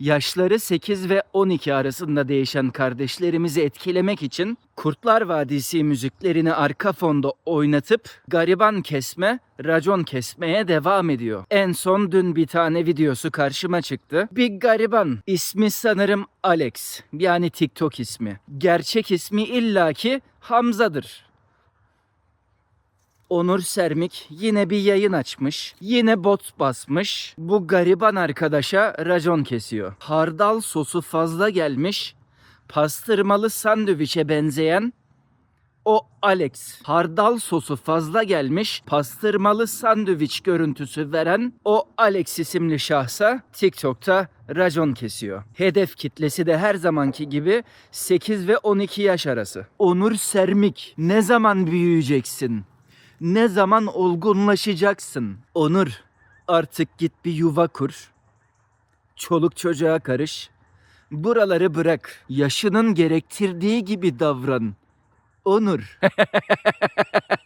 Yaşları 8 ve 12 arasında değişen kardeşlerimizi etkilemek için Kurtlar Vadisi müziklerini arka fonda oynatıp gariban kesme, racon kesmeye devam ediyor. En son dün bir tane videosu karşıma çıktı. Bir gariban, ismi sanırım Alex, yani TikTok ismi. Gerçek ismi illaki Hamza'dır. Onur Sermik yine bir yayın açmış. Yine bot basmış. Bu gariban arkadaşa racon kesiyor. Hardal sosu fazla gelmiş. Pastırmalı sandviçe benzeyen o Alex. Hardal sosu fazla gelmiş. Pastırmalı sandviç görüntüsü veren o Alex isimli şahsa TikTok'ta racon kesiyor. Hedef kitlesi de her zamanki gibi 8 ve 12 yaş arası. Onur Sermik ne zaman büyüyeceksin? Ne zaman olgunlaşacaksın? Onur, artık git bir yuva kur. Çoluk çocuğa karış. Buraları bırak. Yaşının gerektirdiği gibi davran. Onur.